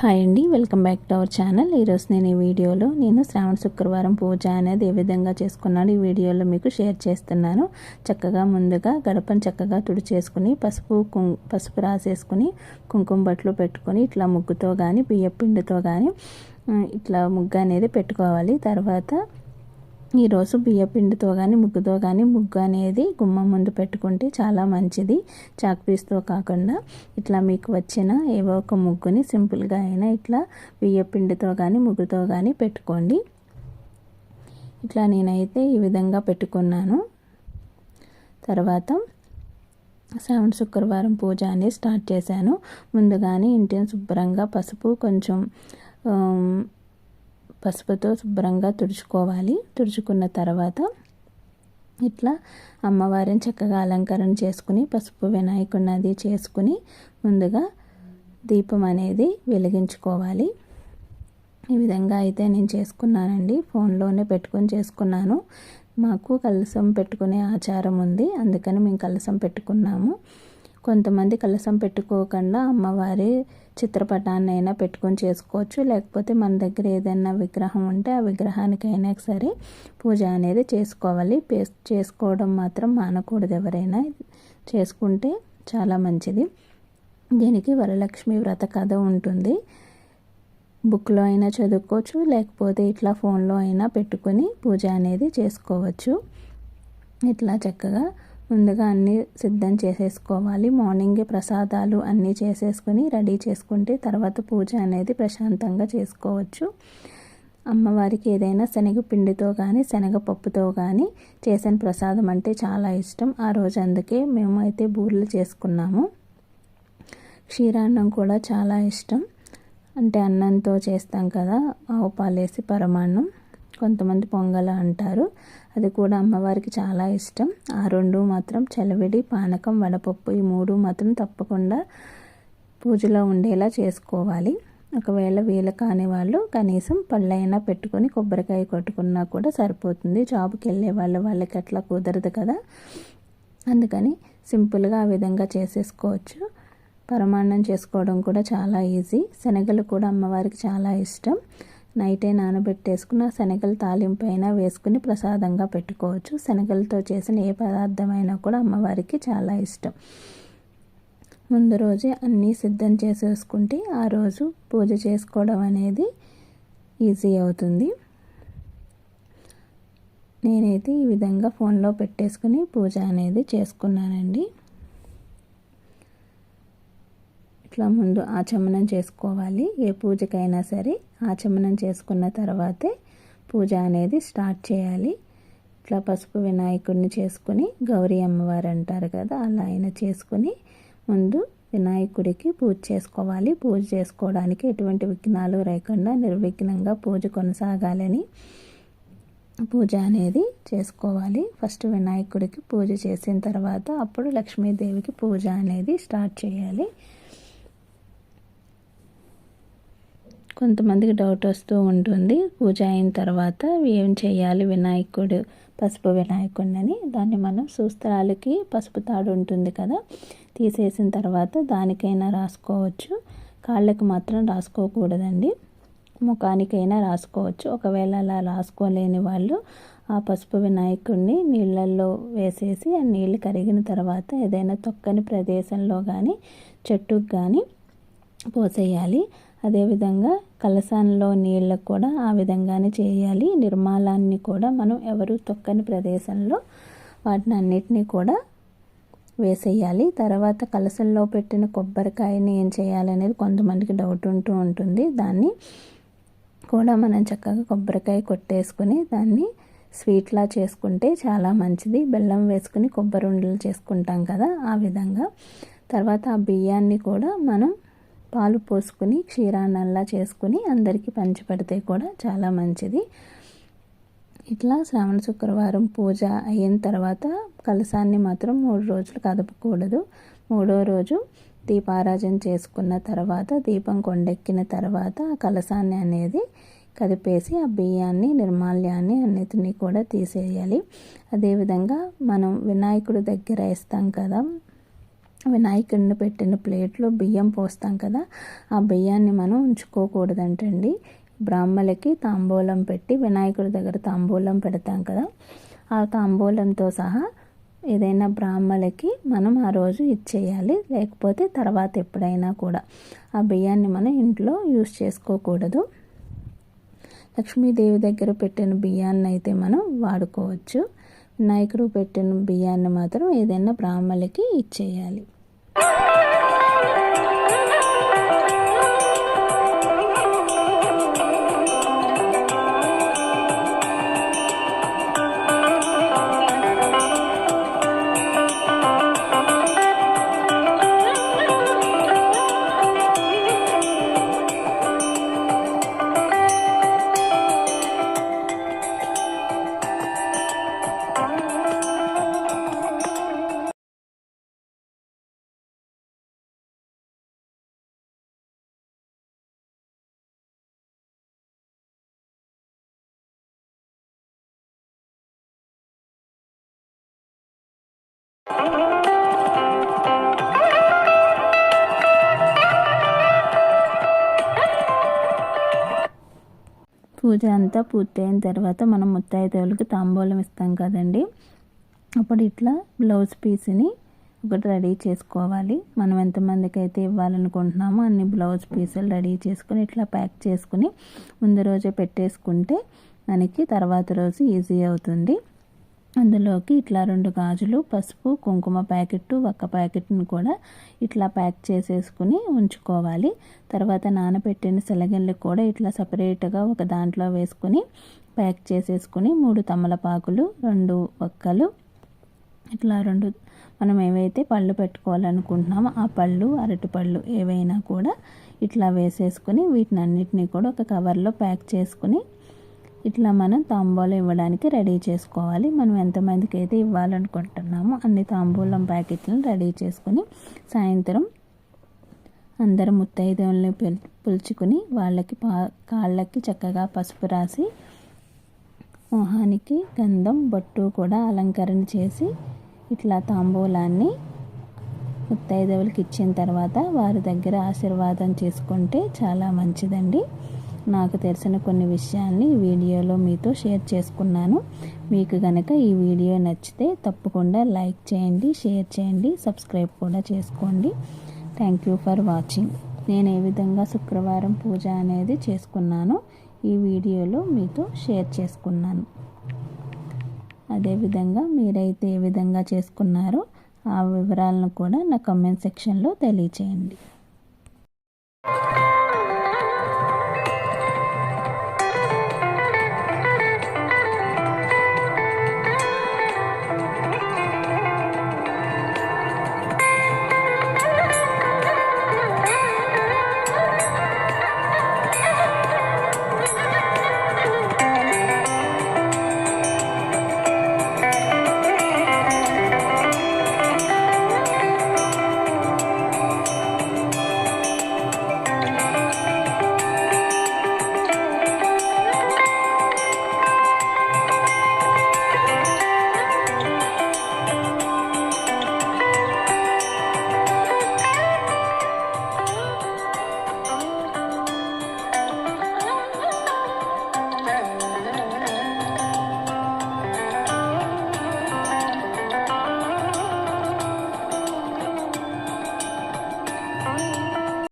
Hi అండి welcome back to our channel ఈరోజు నేను ఈ వీడియోలో నేను శ్రావణ శుక్రవారం పూజ అనేది ఏ విధంగా చేసుకున్నాను ఈ వీడియోలో మీకు షేర్ చేస్తున్నాను. చక్కగా ముందుగా గడపను చక్కగా తుడిచేసుకుని పసుపు కుం పసుపు రాసేసుకుని కుంకుమ బట్టలు పెట్టుకొని ఇట్లా ముగ్గుతో కానీ బియ్య పిండితో కానీ ఇట్లా ముగ్గు అనేది పెట్టుకోవాలి. తర్వాత ఈరోజు బియ్యపిండితో కానీ ముగ్గుతో కానీ ముగ్గు అనేది గుమ్మం ముందు పెట్టుకుంటే చాలా మంచిది. చాక్పీస్తో కాకుండా ఇట్లా మీకు వచ్చిన ఏవో ఒక ముగ్గుని సింపుల్గా అయినా ఇట్లా బియ్యపిండితో కానీ ముగ్గుతో కానీ పెట్టుకోండి. ఇట్లా నేనైతే ఈ విధంగా పెట్టుకున్నాను. తర్వాత శ్రావణ శుక్రవారం పూజ అనేది స్టార్ట్ చేశాను. ముందుగానే ఇంటిని శుభ్రంగా పసుపు కొంచెం పసుపుతో శుభ్రంగా తుడుచుకోవాలి. తుడుచుకున్న తర్వాత ఇట్లా అమ్మవారిని చక్కగా అలంకరణ చేసుకుని పసుపు వినాయకుడిని అది చేసుకుని ముందుగా దీపం అనేది వెలిగించుకోవాలి. ఈ విధంగా అయితే నేను చేసుకున్నానండి. ఫోన్లోనే పెట్టుకొని చేసుకున్నాను. మాకు కలసం పెట్టుకునే ఆచారం ఉంది. అందుకని మేము కలసం పెట్టుకున్నాము. కొంతమంది కలసం పెట్టుకోకుండా అమ్మవారి చిత్రపటాన్ని అయినా పెట్టుకొని చేసుకోవచ్చు. లేకపోతే మన దగ్గర ఏదైనా విగ్రహం ఉంటే ఆ విగ్రహానికైనా సరే పూజ అనేది చేసుకోవాలి. చేసుకోవడం మాత్రం మానకూడదు ఎవరైనా. చేసుకుంటే చాలా మంచిది. దీనికి వరలక్ష్మి వ్రత కథ ఉంటుంది. బుక్లో అయినా చదువుకోవచ్చు. లేకపోతే ఇట్లా ఫోన్లో అయినా పెట్టుకొని పూజ అనేది చేసుకోవచ్చు. ఇట్లా చక్కగా ముందుగా అన్నీ సిద్ధం చేసేసుకోవాలి. మార్నింగే ప్రసాదాలు అన్నీ చేసేసుకొని రెడీ చేసుకుంటే తర్వాత పూజ అనేది ప్రశాంతంగా చేసుకోవచ్చు. అమ్మవారికి ఏదైనా శనగపిండితో కానీ శనగపప్పుతో కానీ చేసిన ప్రసాదం అంటే చాలా ఇష్టం. ఆ రోజు అందుకే మేము అయితే బూరెలు చేసుకున్నాము. క్షీరాన్నం కూడా చాలా ఇష్టం. అంటే అన్నంతో చేస్తాం కదా ఆవు పాలేసి పరమాన్నం. కొంతమంది పొంగల అంటారు. అది కూడా అమ్మవారికి చాలా ఇష్టం. ఆ రెండు మాత్రం చలవిడి పానకం వడపప్పు ఈ మూడు మాత్రం తప్పకుండా పూజలో ఉండేలా చేసుకోవాలి. ఒకవేళ వీలు కాని వాళ్ళు కనీసం పళ్ళైనా పెట్టుకొని కొబ్బరికాయ కొట్టుకున్నా కూడా సరిపోతుంది. జాబ్కి వెళ్ళే వాళ్ళు వాళ్ళకి అట్లా కుదరదు కదా. అందుకని సింపుల్గా ఆ విధంగా చేసేసుకోవచ్చు. పరమాన్నం చేసుకోవడం కూడా చాలా ఈజీ. శనగలు కూడా అమ్మవారికి చాలా ఇష్టం. నైటే నానబెట్టేసుకున్న శనగలు తాలింపు అయినా వేసుకుని ప్రసాదంగా పెట్టుకోవచ్చు. శనగలతో చేసిన ఏ పదార్థమైనా కూడా అమ్మవారికి చాలా ఇష్టం. ముందు రోజే అన్నీ సిద్ధం చేసేసుకుంటే ఆ రోజు పూజ చేసుకోవడం అనేది ఈజీ అవుతుంది. నేనైతే ఈ విధంగా ఫోన్లో పెట్టేసుకుని పూజ అనేది చేసుకున్నానండి. ఇట్లా ముందు ఆచమనం చేసుకోవాలి. ఏ పూజకైనా సరే ఆచమనం చేసుకున్న తర్వాతే పూజ అనేది స్టార్ట్ చేయాలి. ఇట్లా పసుపు వినాయకుడిని చేసుకుని గౌరీ అమ్మవారు అంటారు కదా అలా అయినా చేసుకుని ముందు వినాయకుడికి పూజ చేసుకోవాలి. పూజ చేసుకోవడానికి ఎటువంటి విఘ్నాలు లేకుండా నిర్విఘ్నంగా పూజ కొనసాగాలని పూజ అనేది చేసుకోవాలి. ఫస్ట్ వినాయకుడికి పూజ చేసిన తర్వాత అప్పుడు లక్ష్మీదేవికి పూజ అనేది స్టార్ట్ చేయాలి. కొంతమందికి డౌట్ వస్తూ ఉంటుంది. పూజ అయిన తర్వాత ఏం చేయాలి? వినాయకుడు పసుపు వినాయకుడిని దాన్ని మనం సూస్త్రాలకి పసుపు తాడు ఉంటుంది కదా తీసేసిన తర్వాత దానికైనా రాసుకోవచ్చు. కాళ్ళకి మాత్రం రాసుకోకూడదండి. ముఖానికైనా రాసుకోవచ్చు. ఒకవేళ అలా రాసుకోలేని వాళ్ళు ఆ పసుపు వినాయకుడిని నీళ్ళల్లో వేసేసి ఆ నీళ్ళు కరిగిన తర్వాత ఏదైనా తొక్కని ప్రదేశంలో కానీ చెట్టుకు కానీ పోసేయాలి. అదేవిధంగా కలసాన్లో నీళ్ళకు కూడా ఆ విధంగానే చేయాలి. నిర్మాలాన్ని కూడా మనం ఎవరు తొక్కని ప్రదేశంలో వాటిని అన్నిటినీ కూడా వేసేయాలి. తర్వాత కలసంలో పెట్టిన కొబ్బరికాయని ఏం చేయాలనేది కొంతమందికి డౌట్ ఉంటూ ఉంటుంది. దాన్ని కూడా మనం చక్కగా కొబ్బరికాయ కొట్టేసుకుని దాన్ని స్వీట్లా చేసుకుంటే చాలా మంచిది. బెల్లం వేసుకుని కొబ్బరి ఉండలు చేసుకుంటాం కదా ఆ విధంగా. తర్వాత ఆ బియ్యాన్ని కూడా మనం పాలు పోసుకుని క్షీరాన్నల్లా చేసుకుని అందరికీ పంచిపెడితే కూడా చాలా మంచిది. ఇట్లా శ్రావణ శుక్రవారం పూజ అయిన తర్వాత కలసాన్ని మాత్రం మూడు రోజులు కదపకూడదు. మూడో రోజు దీపారాజన చేసుకున్న తర్వాత దీపం కొండెక్కిన తర్వాత ఆ కలసాన్ని అనేది కదిపేసి ఆ బియ్యాన్ని నిర్మాల్యాన్ని అన్నిటినీ కూడా తీసేయాలి. అదేవిధంగా మనం వినాయకుడి దగ్గర వేస్తాం కదా వినాయకుడిని పెట్టిన ప్లేట్లో బియ్యం పోస్తాం కదా ఆ బియ్యాన్ని మనం ఉంచుకోకూడదంటండి. బ్రాహ్మలకి తాంబూలం పెట్టి వినాయకుడి దగ్గర తాంబూలం పెడతాం కదా ఆ తాంబూలంతో సహా ఏదైనా బ్రాహ్మలకి మనం ఆ రోజు ఇచ్చేయాలి. లేకపోతే తర్వాత ఎప్పుడైనా కూడా ఆ బియ్యాన్ని మనం ఇంట్లో యూస్ చేసుకోకూడదు. లక్ష్మీదేవి దగ్గర పెట్టిన బియ్యాన్ని అయితే మనం వాడుకోవచ్చు. నాయకుడు పెట్టిన బియ్యాన్ని మాత్రం ఏదైనా బ్రాహ్మలకి ఇచ్చేయాలి. పూజ అంతా పూర్తయిన తర్వాత మనం ముత్తైదువులకి తాంబూలం ఇస్తాం కదండి. అప్పుడు ఇట్లా బ్లౌజ్ పీస్ని ఒకటి రెడీ చేసుకోవాలి. మనం ఎంతమందికి అయితే ఇవ్వాలనుకుంటున్నామో అన్ని బ్లౌజ్ పీసులు రెడీ చేసుకుని ఇట్లా ప్యాక్ చేసుకుని ముందు రోజే పెట్టేసుకుంటే మనకి తర్వాత రోజు ఈజీ అవుతుంది. అందులోకి ఇట్లా రెండు గాజులు పసుపు కుంకుమ ప్యాకెట్ ఒక్క ప్యాకెట్ని కూడా ఇట్లా ప్యాక్ చేసేసుకుని ఉంచుకోవాలి. తర్వాత నానబెట్టిన సెలగళ్ళు కూడా ఇట్లా సపరేట్గా ఒక దాంట్లో వేసుకుని ప్యాక్ చేసేసుకుని మూడు తమలపాకులు రెండు ఒక్కలు ఇట్లా రెండు మనం ఏవైతే పళ్ళు పెట్టుకోవాలనుకుంటున్నామో ఆ పళ్ళు అరటిపళ్ళు ఏవైనా కూడా ఇట్లా వేసేసుకుని వీటిని అన్నిటినీ కూడా ఒక కవర్లో ప్యాక్ చేసుకుని ఇట్లా మనం తాంబూలం ఇవ్వడానికి రెడీ చేసుకోవాలి. మనం ఎంతమందికి అయితే ఇవ్వాలనుకుంటున్నామో అన్ని తాంబూలం ప్యాకెట్లను రెడీ చేసుకుని సాయంత్రం అందరం ముత్తైదువుల్ని పిలుచుకుని వాళ్ళకి పా కాళ్ళకి చక్కగా పసుపు రాసి మొహానికి గంధం బొట్టు కూడా అలంకరణ చేసి ఇట్లా తాంబూలాన్ని ముత్తైదవులకి ఇచ్చిన తర్వాత వారి దగ్గర ఆశీర్వాదం చేసుకుంటే చాలా మంచిదండి. నాకు తెలిసిన కొన్ని విషయాల్ని వీడియోలో మీతో షేర్ చేసుకున్నాను. మీకు కనుక ఈ వీడియో నచ్చితే తప్పకుండా లైక్ చేయండి షేర్ చేయండి సబ్స్క్రైబ్ కూడా చేసుకోండి. Thank you for watching. నేను ఏ విధంగా శుక్రవారం పూజ అనేది చేసుకున్నానో ఈ వీడియోలో మీతో షేర్ చేసుకున్నాను. అదేవిధంగా మీరైతే ఏ విధంగా చేసుకున్నారో ఆ వివరాలను కూడా నా కమెంట్ సెక్షన్లో తెలియచేయండి.